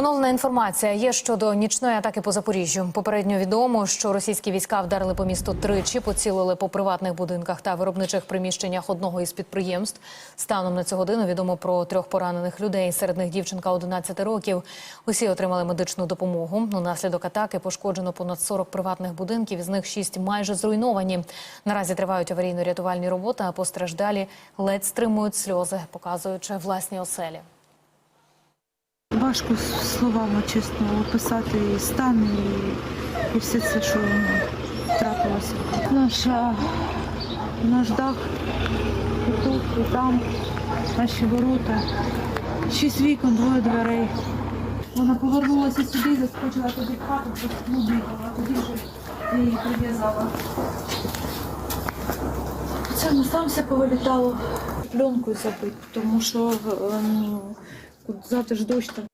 Оновлена інформація є щодо нічної атаки по Запоріжжю. Попередньо відомо, що російські війська вдарили по місту тричі, поцілили по приватних будинках та виробничих приміщеннях одного із підприємств. Станом на цю годину відомо про трьох поранених людей. Серед них дівчинка 11 років. Усі отримали медичну допомогу. Унаслідок атаки пошкоджено понад 40 приватних будинків. Із них шість майже зруйновані. Наразі тривають аварійно-рятувальні роботи, а постраждалі ледь стримують сльози, показуючи власні оселі. Важко словами чесно описати і стан, і, і все це, що трапилося. Наша, наш дах, і тут, і там, наші ворота, шість вікон, двоє дверей. Вона повернулася сюди, заскочила туди в хату, просто бігала, тоді вже її прив'язала. Це на сам повилітало пленкою забити, тому що ем, завтра ж дощ там.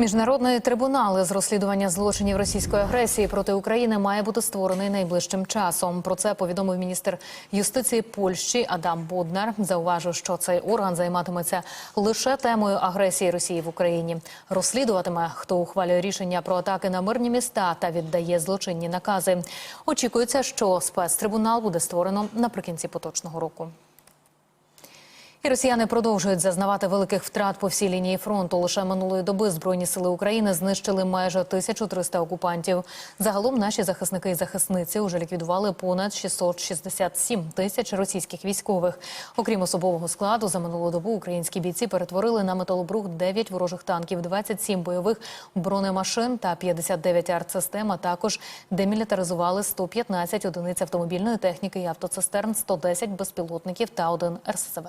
Міжнародний трибунал з розслідування злочинів російської агресії проти України має бути створений найближчим часом. Про це повідомив міністр юстиції Польщі Адам Боднар. Зауважив, що цей орган займатиметься лише темою агресії Росії в Україні. Розслідуватиме, хто ухвалює рішення про атаки на мирні міста та віддає злочинні накази. Очікується, що спецтрибунал буде створено наприкінці поточного року. І росіяни продовжують зазнавати великих втрат по всій лінії фронту. Лише минулої доби збройні сили України знищили майже 1300 окупантів. Загалом наші захисники і захисниці вже ліквідували понад 667 тисяч російських військових. Окрім особового складу, за минулу добу українські бійці перетворили на металобрух 9 ворожих танків, 27 бойових бронемашин та 59 артсистем. А також демілітаризували 115 одиниць автомобільної техніки і автоцистерн, 110 безпілотників та один РСЗВ.